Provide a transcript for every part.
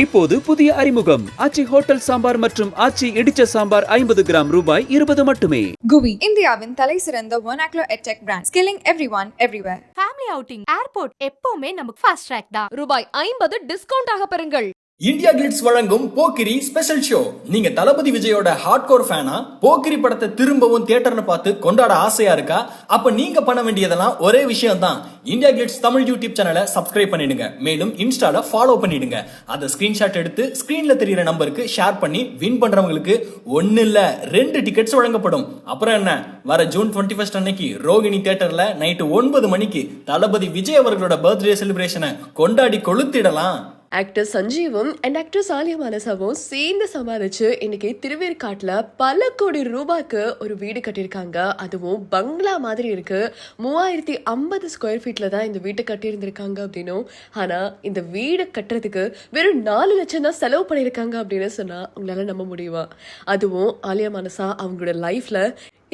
இப்போது புதிய அறிமுகம். ஆச்சி ஹோட்டல் சாம்பார் மற்றும் ஆச்சி இடிச்ச சாம்பார் ஐம்பது கிராம் ரூபாய் இருபது மட்டுமே. குவி இந்தியாவின் தலை சிறந்த ஒனாக்லோ edtech brand skilling every one everywhere family outing airport எப்பவுமே நமக்கு ஃபாஸ்ட் ட்ராக் தான். ரூபாய் ஐம்பது டிஸ்கவுண்ட் ஆக பெறுங்கள். இந்தியா கிளிட்ஸ் வழங்கும் போக்கிரி ஸ்பெஷல் ஷோ நீங்க தளபதி விஜயோட ஹார்ட்கோர் ஃபேனா போக்கிரி படத்தை திரும்பவும் தியேட்டர்னு பார்த்து கொண்டாட ஆசையா இருக்கா? அப்ப நீங்க பண்ண வேண்டியதெல்லாம் ஒரே விஷயம் தான் இந்தியா கிளிட்ஸ் தமிழ் யூடியூப் சேனலை சப்ஸ்கிரைப் பண்ணிடுங்க. மேலும் இன்ஸ்டால ஃபாலோ பண்ணிடுங்க. அதை ஸ்கிரீன்ஷாட் எடுத்து ஸ்கிரீன்ல தெரியுற நம்பருக்கு ஷேர் பண்ணி வின் பண்றவங்களுக்கு ஒன்னு இல்ல ரெண்டு டிக்கெட்ஸ் வழங்கப்படும். அப்புறம் என்ன? வர ஜூன் டுவெண்ட்டி ஃபர்ஸ்ட் அன்னைக்கு ரோகிணி தியேட்டர்ல நைட்டு ஒன்பது மணிக்கு தளபதி விஜய் அவர்களோட பர்த்டே செலிப்ரேஷனை கொண்டாடி கொளுத்திடலாம். ஆக்டர் சஞ்சீவும் அண்ட் ஆக்டர் சாலியா மானசாவும் சேர்ந்து சம்பாதிச்சு இன்னைக்கு திருவேற்காட்டில் பல கோடி ரூபாய்க்கு ஒரு வீடு கட்டியிருக்காங்க. அதுவும் பங்களா மாதிரி இருக்கு. மூவாயிரத்தி ஐம்பது ஸ்கொயர் ஃபீட்ல தான் இந்த வீட்டை கட்டியிருந்திருக்காங்க அப்படின்னும். ஆனால் இந்த வீடு கட்டுறதுக்கு வெறும் நாலு லட்சம் தான் செலவு பண்ணியிருக்காங்க அப்படின்னு சொன்னால் உங்களால் நம்ப முடியுமா? அதுவும் ஆலியா மானசா அவங்களோட லைஃப்ல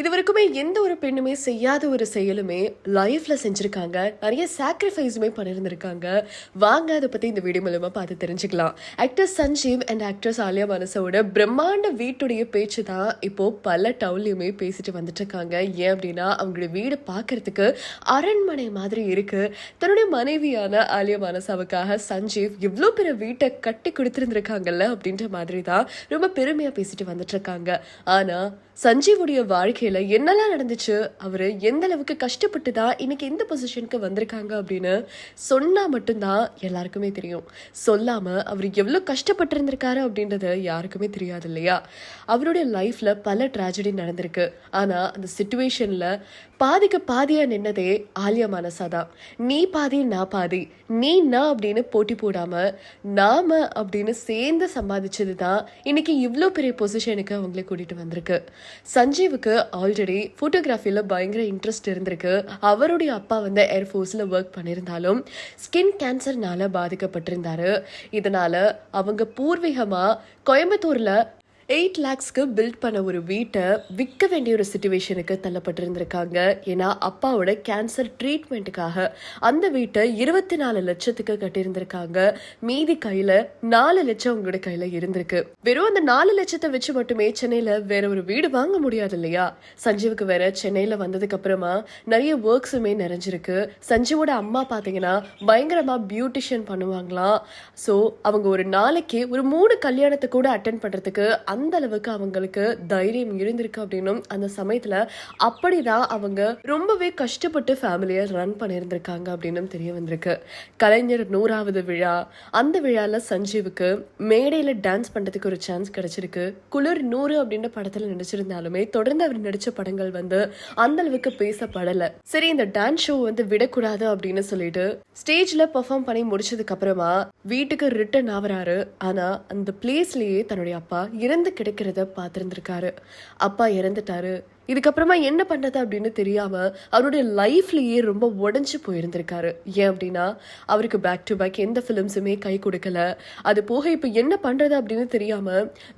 இது வரைக்குமே எந்த ஒரு பெண்ணுமே செய்யாத ஒரு செயலுமே லைஃப்ல செஞ்சிருக்காங்க. நிறைய சாக்ரிஃபைஸுமே பண்ணியிருந்திருக்காங்க வாங்க அதை பத்தி இந்த வீடியோ மூலமா பார்த்து தெரிஞ்சுக்கலாம். Actor Sanjeev and actress Aaliya மனசோட பிரம்மாண்ட வீட்டுடைய பேச்சு தான் இப்போ பல டவுன்லயுமே பேசிட்டு வந்துட்டு இருக்காங்க ஏன் அப்படின்னா அவங்களுடைய வீடு பார்க்கறதுக்கு அரண்மனை மாதிரி இருக்கு. தன்னுடைய மனைவியான ஆலியா மனசாவுக்காக சஞ்சீவ் இவ்வளோ பெரிய வீட்டை கட்டி கொடுத்துருந்துருக்காங்கல்ல அப்படின்ற மாதிரி தான் ரொம்ப பெருமையா பேசிட்டு வந்துட்டு இருக்காங்க ஆனா சஞ்சீவுடைய வாழ்க்கையில என்னெல்லாம் நடந்துச்சு? அவரு எந்த அளவுக்கு கஷ்டப்பட்டு தான் இன்னைக்கு இந்த பொசிஷனுக்கு வந்திருக்காங்க அப்படின்னு சொன்னா மட்டும்தான் எல்லாருக்குமே தெரியும். சொல்லாம அவர் எவ்வளவு கஷ்டப்பட்டிருந்திருக்காரு அப்படின்றது யாருக்குமே தெரியாது இல்லையா? அவருடைய லைஃப்ல பல ட்ராஜடி நடந்திருக்கு. ஆனா அந்த சுச்சுவேஷன்ல பாதிக்கு பாதியா நின்னதே ஆலியா மனசா தான். நீ பாதி நான் பாதி. நீ நான் அப்படின்னு போட்டி போடாம நாம அப்படின்னு சேர்ந்து சம்பாதிச்சது தான் இன்னைக்கு இவ்வளோ பெரிய பொசிஷனுக்கு அவங்களே கூட்டிட்டு வந்திருக்கு. சஞ்சீவுக்கு ஆல்ரெடி ஃபோட்டோகிராஃபியில் பயங்கர இன்ட்ரெஸ்ட் இருந்திருக்கு. அவருடைய அப்பா வந்து ஏர்ஃபோர்ஸில் ஒர்க் பண்ணியிருந்தாலும் ஸ்கின் கேன்சர்னால பாதிக்கப்பட்டிருந்தாரு. இதனால அவங்க பூர்வீகமாக கோயம்புத்தூரில் எயிட் லேக்ஸ்க்கு பில்ட் பண்ண ஒரு வீட்டை விற்க வேண்டிய ஒரு சுச்சுவேஷனுக்கு தள்ளப்பட்டிருந்திருக்காங்க. ஏன்னா அப்பாவோட கேன்சர் ட்ரீட்மெண்ட்டுக்காக அந்த வீட்டை இருபத்தி நாலு லட்சத்துக்கு கட்டியிருந்திருக்காங்க. மீதி கையில் நாலு லட்சம் உங்களோட கையில் இருந்திருக்கு. வெறும் அந்த நாலு லட்சத்தை வச்சு மட்டுமே சென்னையில் வேற ஒரு வீடு வாங்க முடியாது இல்லையா? சஞ்சீவுக்கு வேற சென்னையில் வந்ததுக்கு அப்புறமா நிறைய ஒர்க்ஸுமே நிறைஞ்சிருக்கு. சஞ்சீவோட அம்மா பார்த்தீங்கன்னா பயங்கரமாக பியூட்டிஷியன் பண்ணுவாங்களாம். ஸோ அவங்க ஒரு நாளைக்கு ஒரு மூணு கல்யாணத்தை கூட அட்டன் பண்ணுறதுக்கு அந்த அளவுக்கு அவங்களுக்கு தைரியம் இருந்திருக்கு அப்படின்னும் அந்த சமயத்துல அப்படிதான் அவங்க ரொம்பவே கஷ்டப்பட்டு ஃபேமிலியை ரன் பண்ணியிருந்திருக்காங்க அப்படின்னும் தெரிய வந்திருக்கு. கலைஞர் நூறாவது விழா அந்த விழால சஞ்சீவுக்கு மேடையில டான்ஸ் பண்றதுக்கு ஒரு சான்ஸ் கிடைச்சிருக்கு. குளிர் நூறு அப்படின்ற படத்துல நடிச்சிருந்தாலுமே தொடர்ந்து அவர் நடிச்ச படங்கள் வந்து அந்த அளவுக்கு பேசப்படல. சரி இந்த டான்ஸ் ஷோ வந்து விடக்கூடாது அப்படின்னு சொல்லிட்டு ஸ்டேஜ்ல பெர்ஃபார்ம் பண்ணி முடிச்சதுக்கு அப்புறமா வீட்டுக்கு ரிட்டர்ன் ஆவறாரு ஆனா அந்த பிளேஸ்லயே தன்னுடைய அப்பா இறந்து கிடக்கிறத பார்த்துருந்துருக்காரு. அப்பா இறந்துட்டாரு. இதுக்கப்புறமா என்ன பண்ணுறது அப்படின்னு தெரியாம அவருடைய லைஃப்லயே ரொம்ப உடஞ்சு போயிருந்திருக்காரு. ஏன் அப்படின்னா அவருக்கு பேக் டு பேக் எந்த ஃபிலிம்ஸுமே கை கொடுக்கல. அது போக இப்போ என்ன பண்றது அப்படின்னு தெரியாம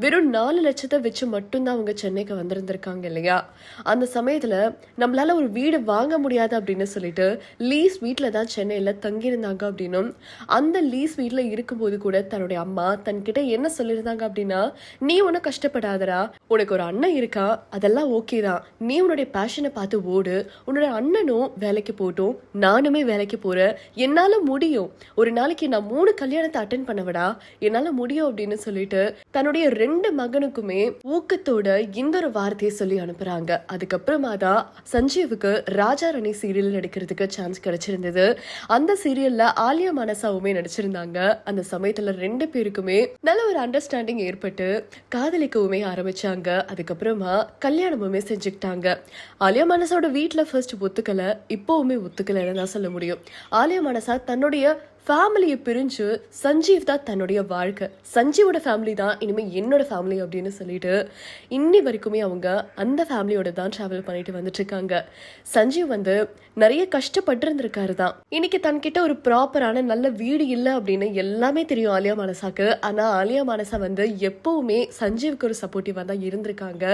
வெறும் நாலு லட்சத்தை வச்சு மட்டும்தான் அவங்க சென்னைக்கு வந்திருந்திருக்காங்க இல்லையா? அந்த சமயத்துல நம்மளால ஒரு வீடு வாங்க முடியாது அப்படின்னு சொல்லிட்டு லீஸ் வீட்டில் தான் சென்னையில் தங்கியிருந்தாங்க அப்படின்னும் அந்த லீஸ் வீட்டில் இருக்கும்போது கூட தன்னுடைய அம்மா தன்கிட்ட என்ன சொல்லியிருந்தாங்க அப்படின்னா நீ ஒன்றும் கஷ்டப்படாதடா. உனக்கு ஒரு அண்ணன் இருக்கா? அதெல்லாம் ஓகே தான். நீ உன்னுடைய பேஷனை பார்த்து ஓடு. உன்னோட அண்ணனும் வேலைக்கு போட்டோம் நானுமே வேலைக்கு போகிறேன் என்னால் முடியும். ஒரு நாளைக்கு நான் மூணு கல்யாணத்தை அட்டன் பண்ணவடா? என்னால் முடியும் அப்படின்னு சொல்லிட்டு தன்னுடைய ரெண்டு மகனுக்குமே ஊக்கத்தோட இந்த ஒரு வார்த்தையை சொல்லி அனுப்புகிறாங்க அதுக்கப்புறமா தான் சஞ்சீவுக்கு ராஜா ரணி சீரியல் நடிக்கிறதுக்கு சான்ஸ் கிடைச்சிருந்தது. அந்த சீரியலில் ஆலியா மனசாவுமே நடிச்சிருந்தாங்க. அந்த சமயத்தில் ரெண்டு பேருக்குமே நல்ல ஒரு அண்டர்ஸ்டாண்டிங் ஏற்பட்டு காதலிக்கவுமே ஆரம்பிச்சாங்க. அதுக்கப்புறமா கல்யாணமுமே செஞ்சு செஞ்சுக்கிட்டாங்க ஆலியா மனசோட வீட்டில் ஃபர்ஸ்ட் ஒத்துக்கலை இப்போவுமே ஒத்துக்கலைன்னு தான் சொல்ல முடியும். ஆலியா மனசா தன்னுடைய ஃபேமிலியை பிரிஞ்சு சஞ்சீவ் தான் தன்னுடைய வாழ்க்கை. சஞ்சீவோட ஃபேமிலி தான் இனிமேல் என்னோட ஃபேமிலி அப்படின்னு சொல்லிட்டு இன்னி வரைக்குமே அவங்க அந்த ஃபேமிலியோட தான் ட்ராவல் பண்ணிட்டு வந்துட்டு இருக்காங்க சஞ்சீவ் வந்து நிறைய கஷ்டப்பட்டிருந்திருக்காரு தான். இன்னைக்கு தன்கிட்ட ஒரு ப்ராப்பரான நல்ல வீடு இல்லை அப்படின்னு எல்லாமே தெரியும் ஆலியா மனசாக்கு. ஆனால் ஆலியா மனசா வந்து எப்பவுமே சஞ்சீவுக்கு ஒரு சப்போர்ட்டிவாக தான் இருந்திருக்காங்க.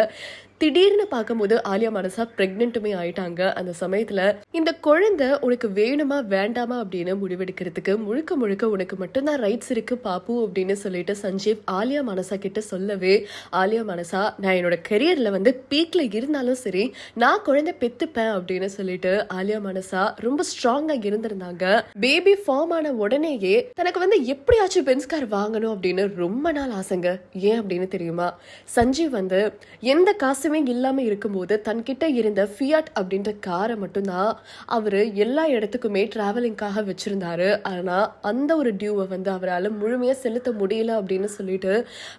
திடீர்னு பார்க்கும்போது ஆலியா மனசா பிரெக்னென்ட்டுமே ஆயிட்டாங்க. அந்த சமயத்தில் இந்த குழந்தை உனக்கு வேணுமா வேண்டாமா? அப்படின்னு முடிவெடுக்கிறதுக்கு முழுக்க முழுக்க உனக்கு மட்டும்தான் ரைட்ஸ் இருக்கு பாப்பு அப்படின்னு சொல்லிட்டு சஞ்சீவ் ஆலியா மனசா கிட்ட சொல்லவே ஆலியா மனசா நான் என்னோட கெரியர்ல வந்து பீக்ல இருந்தாலும் சரி நான் குழந்தை பெத்துப்பேன் அப்படின்னு சொல்லிட்டு ஆலியா மனசா ரொம்ப ஸ்ட்ராங்கா இருந்திருந்தாங்க. பேபி ஃபார்ம் ஆன உடனேயே தனக்கு வந்து எப்படியாச்சும் பென்ஸ்கார் வாங்கணும் அப்படின்னு ரொம்ப நாள் ஆசைங்க. ஏன் அப்படின்னு தெரியுமா? சஞ்சீவ் வந்து எந்த காசுமே இல்லாம இருக்கும்போது தன்கிட்ட இருந்த ஃபியாட் அப்படின்ற காரை மட்டும்தான் அவரு எல்லா இடத்துக்குமே டிராவலிங்காக வச்சிருந்தாரு. ஆனா அந்த ஒரு டியூவை வந்து அவரால் முழுமையாக செலுத்த முடியல அப்படின்னு சொல்லிட்டு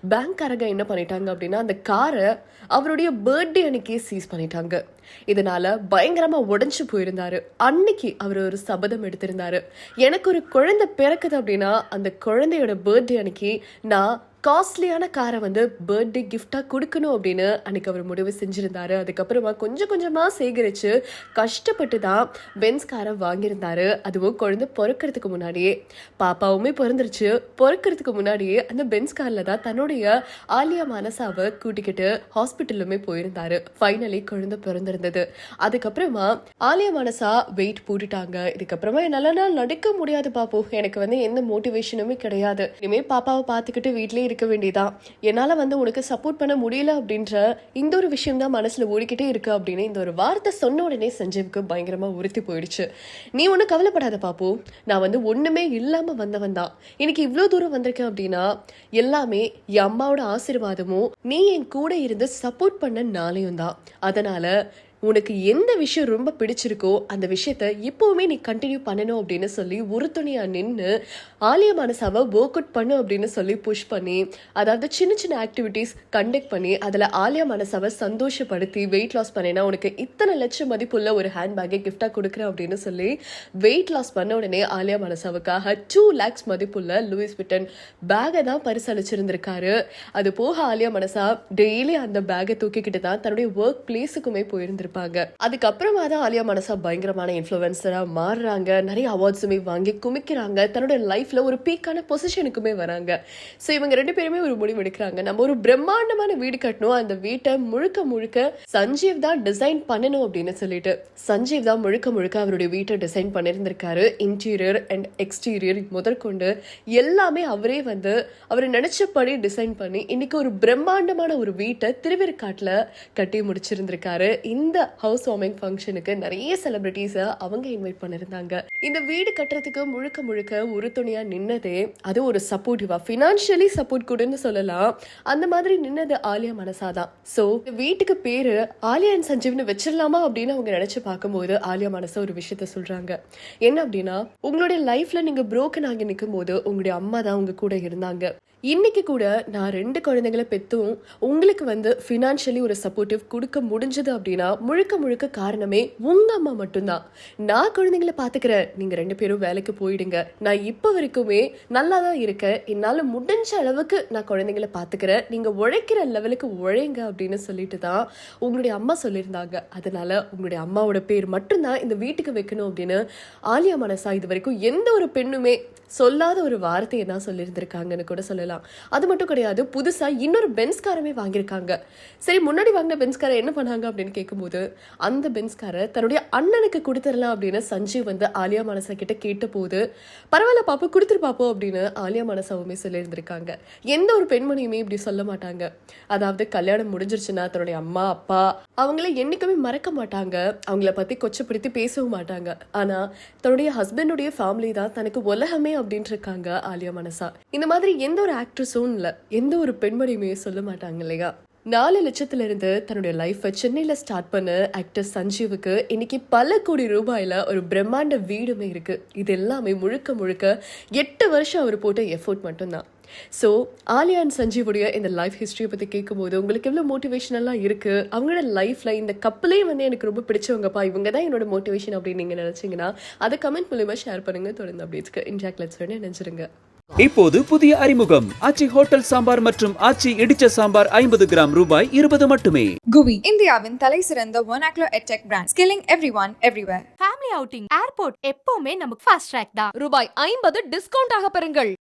பேங்க்காரங்க என்ன பண்ணிட்டாங்க அப்படின்னா அந்த காரை அவருடைய பர்த்டே அன்னைக்கே சீஸ் பண்ணிட்டாங்க. இதனால பயங்கரமா உடஞ்சு போயிருந்தாரு. அன்னைக்கு அவர் ஒரு சபதம் எடுத்திருந்தாரு. எனக்கு ஒரு குழந்தை பிறக்குது அப்படின்னா அந்த குழந்தையோட பர்த்டே அன்னைக்கு நான் காஸ்ட்லியான காரை வந்து பர்த்டே கிஃப்டாக கொடுக்கணும் அப்படின்னு அன்னைக்கு அவர் முடிவு செஞ்சுருந்தாரு. அதுக்கப்புறமா கொஞ்சம் கொஞ்சமாக சேகரித்து கஷ்டப்பட்டு தான் பென்ஸ் காரை வாங்கியிருந்தாரு. அதுவும் குழந்தை பிறக்கிறதுக்கு முன்னாடியே. பாப்பாவுமே பிறந்துருச்சு. பிறக்கிறதுக்கு முன்னாடியே அந்த பென்ஸ் காரில் தான் தன்னுடைய ஆலியா மனசாவை கூட்டிக்கிட்டு ஹாஸ்பிட்டலுமே போயிருந்தாரு. ஃபைனலி குழந்தை பிறந்திருந்தது. அதுக்கப்புறமா ஆலியா மனசா வெயிட் போட்டுட்டாங்க. இதுக்கப்புறமா என்னால் நான் நடக்க முடியாது பாப்போ. எனக்கு வந்து எந்த மோட்டிவேஷனுமே கிடையாது. இனிமேல் பாப்பாவை பார்த்துக்கிட்டு வீட்லயே இருக்க வேண்டியதான் என்னால வந்து உனக்கு சப்போர்ட் பண்ண முடியல அப்படின்ற இந்த ஒரு விஷயம் தான் மனசுல ஓடிக்கிட்டே இருக்கு அப்படின்னு இந்த ஒரு வார்த்தை சொன்ன உடனே சஞ்சீவுக்கு பயங்கரமா உறுத்தி போயிடுச்சு. நீ ஒன்றும் கவலைப்படாத பாப்போ. நான் வந்து ஒண்ணுமே இல்லாம வந்தவன் தான். இன்னைக்கு இவ்வளோ தூரம் வந்திருக்கேன் அப்படின்னா எல்லாமே என் அம்மாவோட ஆசீர்வாதமும் நீ என் கூட இருந்து சப்போர்ட் பண்ண நாளையும் தான். அதனால உனக்கு எந்த விஷயம் ரொம்ப பிடிச்சிருக்கோ அந்த விஷயத்த இப்போவுமே நீ கண்டினியூ பண்ணணும் அப்படின்னு சொல்லி ஒரு உறுதுணையா நின்று ஆலிய மனசாவை ஒர்க் அவுட் பண்ணு அப்படின்னு சொல்லி புஷ் பண்ணி அதாவது சின்ன சின்ன ஆக்டிவிட்டீஸ் கண்டக்ட் பண்ணி அதில் ஆலியா மனசாவை சந்தோஷப்படுத்தி வெயிட் லாஸ் பண்ணினா உனக்கு இத்தனை லட்சம் மதிப்புள்ள ஒரு ஹேண்ட் பேக்கை கிஃப்டாக கொடுக்குறேன் அப்படின்னு சொல்லி வெயிட் லாஸ் பண்ண உடனே ஆலியா மனசாவுக்காக டூ லேக்ஸ் மதிப்புள்ள லூயிஸ் விட்டன் பேகை தான் பரிசளிச்சிருந்திருக்காரு. அது போக ஆலியா மனசா டெய்லி அந்த பேக்கை தூக்கிக்கிட்டு தான் தன்னுடைய ஒர்க் பிளேஸுக்குமே போயிருந்திருக்கு போயிருந்திருப்பாங்க அதுக்கப்புறமா தான் ஆலியா மனசா பயங்கரமான இன்ஃப்ளூயன்சரா மாறுறாங்க. நிறைய அவார்ட்ஸுமே வாங்கி குமிக்கிறாங்க. தன்னோட லைஃப்ல ஒரு பீக்கான பொசிஷனுக்குமே வராங்க. ஸோ இவங்க ரெண்டு பேருமே ஒரு முடிவு எடுக்கிறாங்க. நம்ம ஒரு பிரம்மாண்டமான வீடு கட்டணும். அந்த வீட்டை முழுக்க முழுக்க சஞ்சீவ் தான் டிசைன் பண்ணணும் அப்படின்னு சொல்லிட்டு சஞ்சீவ் தான் முழுக்க முழுக்க அவருடைய வீட்டை டிசைன் பண்ணியிருந்திருக்காரு இன்டீரியர் அண்ட் எக்ஸ்டீரியர் முதற்கொண்டு எல்லாமே அவரே வந்து அவர் நினைச்சபடி டிசைன் பண்ணி இன்னைக்கு ஒரு பிரம்மாண்டமான ஒரு வீட்டை திருவேற்காட்டில் கட்டி முடிச்சிருந்திருக்காரு. இந்த ஹவுஸ் வார்மிங் ஃபங்க்ஷனுக்கு நிறைய செலிபிரிட்டிஸை அவங்க இன்வைட் பண்ணியிருந்தாங்க இந்த வீடு கட்டுறதுக்கு முழுக்க முழுக்க உறுதுணையா நின்னதே அது ஒரு சப்போர்ட்டிவா ஃபினான்ஷியலி சப்போர்ட் கூடன்னு சொல்லலாம். அந்த மாதிரி நின்னது ஆலியா மனசா தான். ஸோ வீட்டுக்கு பேரு ஆலியா அண்ட் சஞ்சீவ்னு வச்சிடலாமா அப்படின்னு அவங்க நினைச்சு பார்க்கும்போது ஆலியா மனசா ஒரு விஷயத்த சொல்றாங்க. என்ன அப்படின்னா உங்களுடைய லைஃப்ல நீங்க புரோக்கன் ஆகி நிற்கும் போது உங்களுடைய அம்மா தான் உங்க கூட இருந்தாங்க. இன்னைக்கு கூட நான் ரெண்டு குழந்தைங்களை பெற்றும் உங்களுக்கு வந்து ஃபினான்ஷியலி ஒரு சப்போர்ட்டிவ் கொடுக்க முடிஞ்சது அப்படின்னா முழுக்க முழுக்க காரணமே உங்க அம்மா மட்டும்தான். நான் குழந்தைங்களை பார்த்துக்கிறேன் நீங்க ரெண்டு பேரும் வேலைக்கு போயிடுங்க. நான் இப்போ வரைக்குமே நல்லா தான் இருக்கேன். என்னால் முடிஞ்ச அளவுக்கு நான் குழந்தைங்களை பார்த்துக்கிறேன் நீங்க உழைக்கிற லெவலுக்கு உழைங்க அப்படின்னு சொல்லிட்டு தான் உங்களுடைய அம்மா சொல்லியிருந்தாங்க. அதனால உங்களுடைய அம்மாவோட பேர் மட்டும்தான் இந்த வீட்டுக்கு வைக்கணும் அப்படின்னு ஆலியா மனசா இது வரைக்கும் எந்த ஒரு பெண்ணுமே சொல்லாத ஒரு வார்த்தையை தான் சொல்லியிருந்திருக்காங்கன்னு கூட சொல்லலாம். சொல்லலாம். அது மட்டும் கிடையாது புதுசாக இன்னொரு பென்ஸ்காரமே வாங்கியிருக்காங்க. சரி முன்னாடி வாங்கின பென்ஸ்காரை என்ன பண்ணாங்க அப்படின்னு கேட்கும்போது அந்த பென்ஸ்காரை தன்னுடைய அண்ணனுக்கு கொடுத்துடலாம் அப்படின்னு சஞ்சீவ் வந்து ஆலியா மனசா கிட்ட கேட்ட போது பரவாயில்ல பாப்பா கொடுத்துரு பாப்போம் அப்படின்னு ஆலியா மனசாவுமே சொல்லியிருந்திருக்காங்க. எந்த ஒரு பெண்மணியுமே இப்படி சொல்ல மாட்டாங்க. அதாவது கல்யாணம் முடிஞ்சிருச்சுன்னா தன்னுடைய அம்மா அப்பா அவங்கள என்னைக்குமே மறக்க மாட்டாங்க. அவங்கள பத்தி கொச்சப்படுத்தி பேசவும் மாட்டாங்க. ஆனா தன்னுடைய ஹஸ்பண்டுடைய ஃபேமிலி தான் தனக்கு உலகமே அப்படின்ட்டு இருக்காங்க ஆலியா மனசா. இந்த மாதிரி எந்த ஒரு ஆக்ட்ரஸும் இல்லை எந்த ஒரு பெண்மணியுமே சொல்ல மாட்டாங்க இல்லையா? நாலு லட்சத்திலிருந்து தன்னுடைய லைஃப்பை சென்னையில் ஸ்டார்ட் பண்ண ஆக்டர் சஞ்சீவுக்கு இன்னைக்கு பல கோடி ரூபாயில் ஒரு பிரம்மாண்ட வீடுமே இருக்குது இது எல்லாமே முழுக்க முழுக்க எட்டு வருஷம் அவர் போட்ட எஃபோர்ட் மட்டும்தான். ஸோ ஆலியா அண்ட் சஞ்சீவுடைய இந்த லைஃப் ஹிஸ்ட்ரியை பற்றி கேட்கும்போது உங்களுக்கு எவ்வளோ மோட்டிவேஷனெல்லாம் இருக்குது அவங்களோட லைஃப்பில் இந்த கப்பலே வந்து எனக்கு ரொம்ப பிடிச்சவங்கப்பா இவங்க தான் என்னோட மோட்டிவேஷன் அப்படின்னு நீங்கள் நினச்சிங்கன்னா அதை கமெண்ட் மூலயமா ஷேர் பண்ணுங்கள் தொடர்ந்து அப்டேட்ஸ்க்கு இன்ஜாக் லெட்ஸ் நினச்சிருங்க இப்போது புதிய அறிமுகம். ஆச்சி ஹோட்டல் சாம்பார் மற்றும் ஆச்சி இடிச்ச சாம்பார் ஐம்பது கிராம் ரூபாய் இருபது மட்டுமே. குவி இந்தியாவின் தலை சிறந்த ஒனாக்லோ edtech brand skilling every one everywhere family outing airport எப்பவுமே நமக்கு ஃபாஸ்ட் ட்ராக் தான். ரூபாய் ஐம்பது டிஸ்கவுண்ட் ஆக பெறுங்கள்.